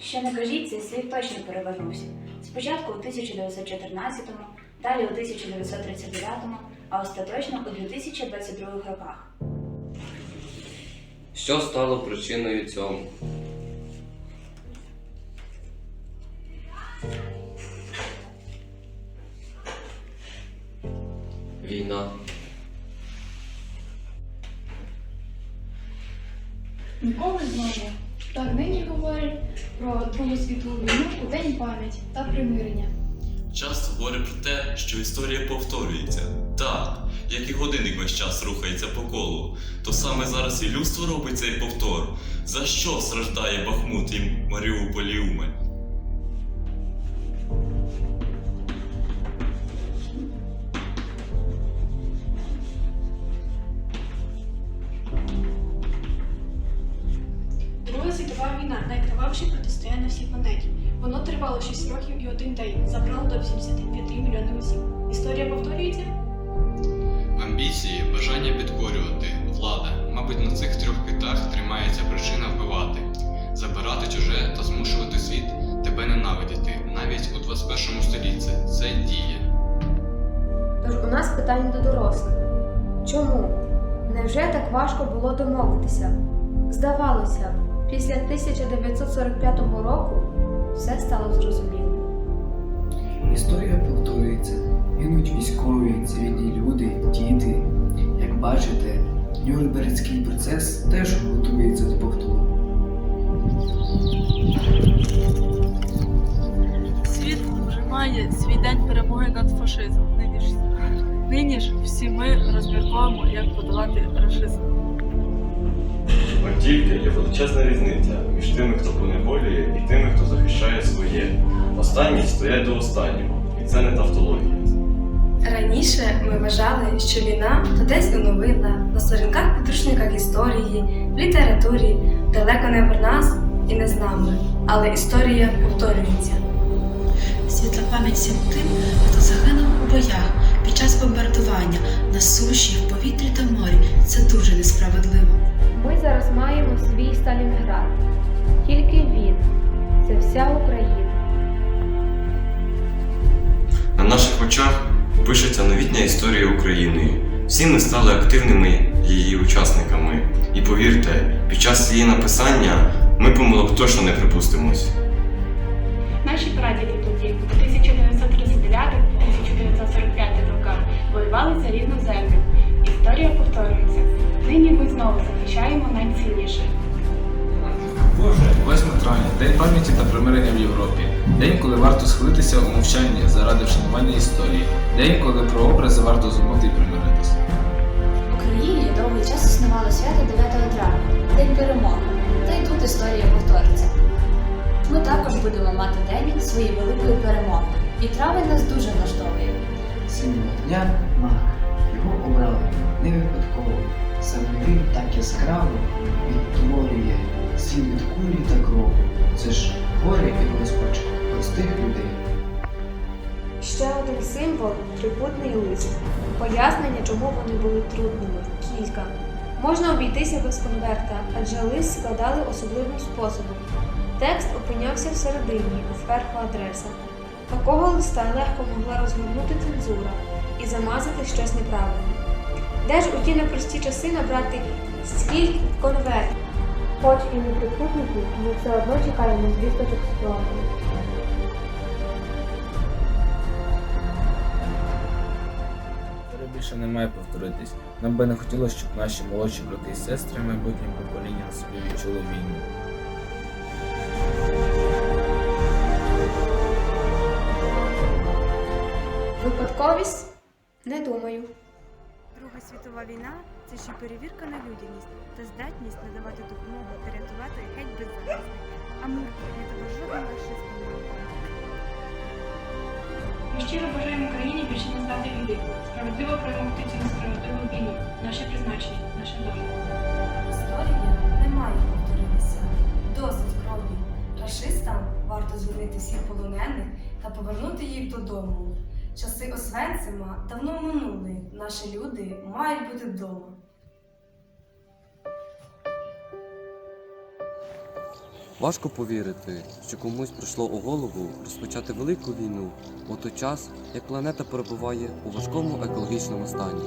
Що не кажіть, цей світ точно перевернувся. Спочатку у 1914-му, далі у 1939-му, а остаточно у 2022 роках. Що стало причиною цьому? Війна. Ніколи знову. Так про Другу світову війну у День пам'яті та примирення. Часто говорять про те, що історія повторюється. Так, як і годинник весь час рухається по колу, то саме зараз і людство робить цей повтор. За що страждає Бахмут і Маріуполь і Умань? Друга світова війна найкривавіше протистояння на всій планеті. Воно тривало 6 років і один день, забрало до 85 мільйонів осіб. Історія повторюється? Амбіції, бажання підкорювати, влада. Мабуть, на цих трьох китах тримається причина вбивати, забирати чуже та змушувати світ тебе ненавидіти. Навіть у 21 столітті це діє. Тож у нас питання до дорослих. Чому? Невже так важко було домовитися? Здавалося б, після 1945 року все стало зрозуміло. Історія повторюється. Гинуть військові, цивільні люди, діти. Як бачите, Нюрнбергський процес теж готується до повтору. Світ вже має свій день перемоги над фашизмом. Нині ж, нині ж всі ми розмірковуємо, як подолати рашизм. От тільки є величезна різниця між тими, хто поневолює, і тими, хто захищає своє. Останні стоять до останнього, і це не тавтологія. Раніше ми вважали, що війна то десь у новинах, на сторінках підручниках історії, в літературі, далеко не про нас і не з нами. Але історія повторюється. Світла пам'ять всім тим, хто загинув у боях під час бомбардування на суші, в повітрі та морі. Це дуже несправедливо. Ми зараз маємо свій Сталінград. Тільки він це вся Україна. На наших очах пишеться новітня історія України. Всі ми стали активними її учасниками. І повірте, під час її написання ми помилок точно не припустимось. Наші прадіди тоді, у 1939-1945 роках, воювали за рідну землю. Історія повторюється. Нині ми знову найцінніше. Боже, 8 травня День пам'яті та примирення в Європі. День, коли варто схилитися у мовчанні заради вшанування історії. День, коли про образи варто забути і примиритися. В Україні довгий час існувало свято 9 травня, День перемоги. Та й тут історія повториться. Ми також будемо мати день своєї великої перемоги. І травень нас дуже влаштовує. Символ дня маг. Його обрали не випадково. Саме він так яскраво відтворює від кулі та крову. Це ж горе і розпач простих людей. Ще один символ трикутний лист. Пояснення, чому вони були трудними. Кілька. Можна обійтися без конверта, адже лист складали особливим способом. Текст опинявся всередині, зверху адреса. Такого листа легко могла розгорнути цензура і замазати щось неправильне. Де ж у ті непрості часи набрати скільки конвертів? Хоч і не трикутники, ми все одно чекаємо звісточок з фронту. Історія більше не має повторитись. Нам би не хотілося, щоб наші молодші брати і сестри майбутнім поколінням на собі відчули війну. Випадковість? Не думаю. Друга світова війна це ще перевірка на людяність та здатність надавати допомогу та рятувати геть беззахисних. А ми не тебе жодним расистом. Ми щиро бажаємо Україні більше не знати біди, справедливо перемогти цю несправедливу війну, наше призначення, наша доля. Історія не має повторитися. Досить крові. Рашистам варто звільнити всіх полонених та повернути їх додому. Часи Освенцима давно минули. Наші люди мають бути вдома. Важко повірити, що комусь прийшло у голову розпочати велику війну у той час, як планета перебуває у важкому екологічному стані.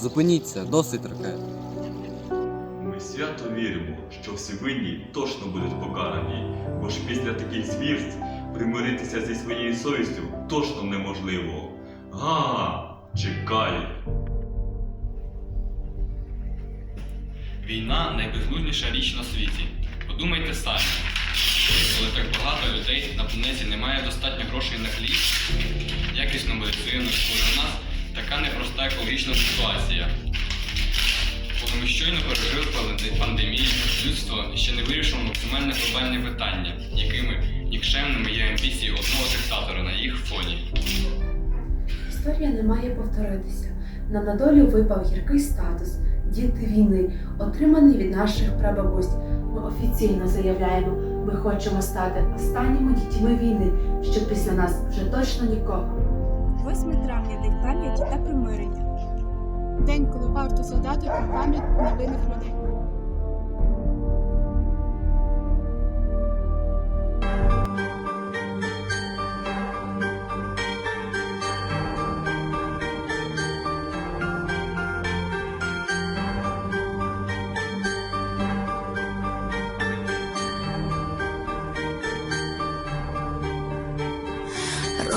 Зупиніться, досить ракет. Ми свято віримо, що всі винні точно будуть покарані, бо ж після таких звірств примиритися зі своєю совістю точно неможливо. Га, чекай. Війна найбезглуздніша річ на світі. Подумайте самі, коли так багато людей на планеті немає достатньо грошей на хліб, якісну медицину, коли у нас така непроста екологічна ситуація. Коли ми щойно пережили панде- пандемію, людство ще не вирішило максимальне глобальне питання, якими нікчемними є амбіції одного диктатора. Історія не має повторитися. Нам на долю випав гіркий статус діти війни, отриманий від наших прабабусь. Ми офіційно заявляємо, ми хочемо стати останніми дітьми війни, що після нас вже точно нікого. 8 травня День пам'яті та примирення. День, коли варто згадати про пам'ять невинних людей.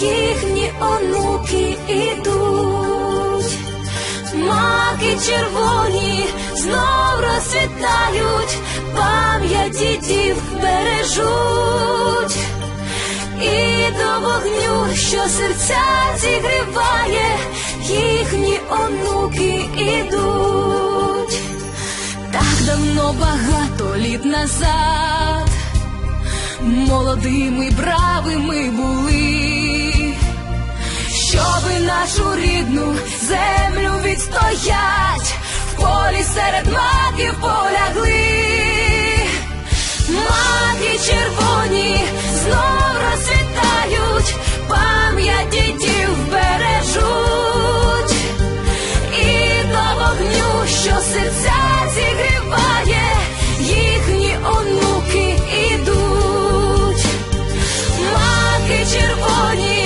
їхні онуки ідуть. Маки червоні знов розцвітають, пам'ять дідів бережуть. І до вогню, що серця зігріває, їхні онуки ідуть. Так давно багато літ назад молодими бравими були, щоби нашу рідну землю відстоять, в полі серед маків полягли, маки червоні знов розцвітають, пам'ять дітів бережуть, і до вогню, що серця зігріває, їхні онуки ідуть, маки червоні.